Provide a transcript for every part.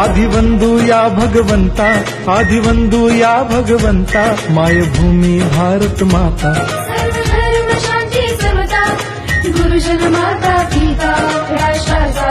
आदिवंदू या भगवंता आदिवंदू या भगवंता मायभूमी भारत माता। शांती समता गुरुजन माता राष्ट्राचा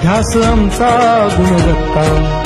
ध्यास आमचा गुणवत्ता.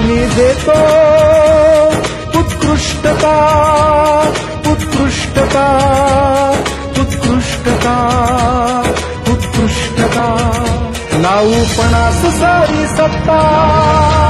आम्ही देतो उत्कृष्टता उत्कृष्टता उत्कृष्टता उत्कृष्टता. लावू पणास सारी सत्ता.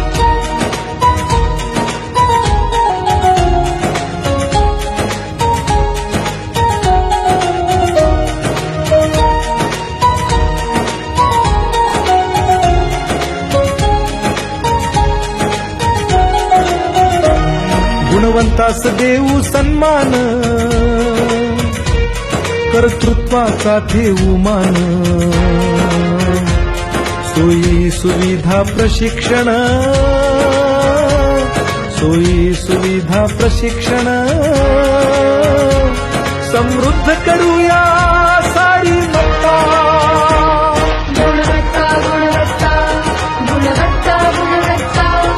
संतास देऊ सन्मान. कर्तृत्वाचा ठेवू मान. सोयी सुविधा प्रशिक्षण. सोयी सुविधा प्रशिक्षण. समृद्ध करूया.